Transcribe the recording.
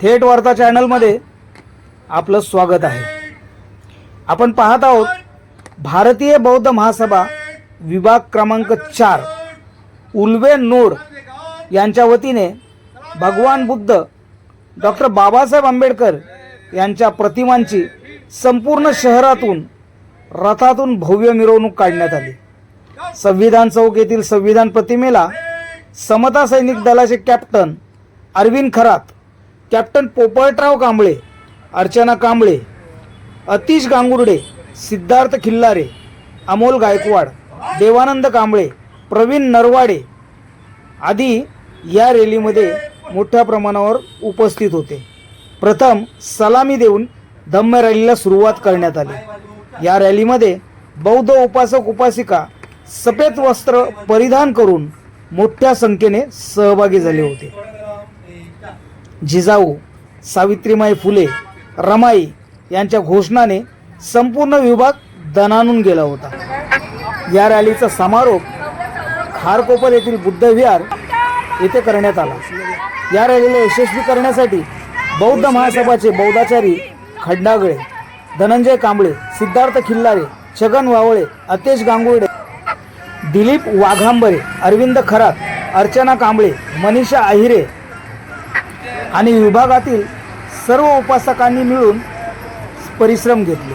थेट वार्ता चॅनलमध्ये आपलं स्वागत आहे. आपण पाहत आहोत भारतीय बौद्ध महासभा विभाग क्रमांक चार उल्वे नोर यांच्या वतीने भगवान बुद्ध डॉक्टर बाबासाहेब आंबेडकर यांच्या प्रतिमांची संपूर्ण शहरातून रथातून भव्य मिरवणूक काढण्यात आली. संविधान चौक येथील संविधान प्रतिमेला समता सैनिक दलाचे कॅप्टन अरविंद खरात कॅप्टन पोपटराव कांबळे अर्चना कांबळे अतिश गांगुर्डे सिद्धार्थ खिल्लारे अमोल गायकवाड देवानंद कांबळे प्रवीण नरवाडे आदी या रॅलीमध्ये मोठ्या प्रमाणावर उपस्थित होते. प्रथम सलामी देऊन धम्म रॅलीला सुरुवात करण्यात आली. या रॅलीमध्ये बौद्ध उपासक उपासिका सफेद वस्त्र परिधान करून मोठ्या संख्येने सहभागी झाले होते. जिजाऊ सावित्रीमाई फुले रमाई यांच्या घोषणाने संपूर्ण विभाग दणानून गेला होता. या रॅलीचा समारोप खारकोपर येथील बुद्ध विहार येथे करण्यात आला. या रॅलीला यशस्वी करण्यासाठी बौद्ध महासभाचे बौद्धाचारी खड्डागळे धनंजय कांबळे सिद्धार्थ खिल्लारे छगन वावळे अतेश गांगुर्डे दिलीप वाघांबरे अरविंद खरात अर्चना कांबळे मनीषा आहिरे आणि विभागातील सर्व उपासकांनी मिळून परिश्रम घेतले.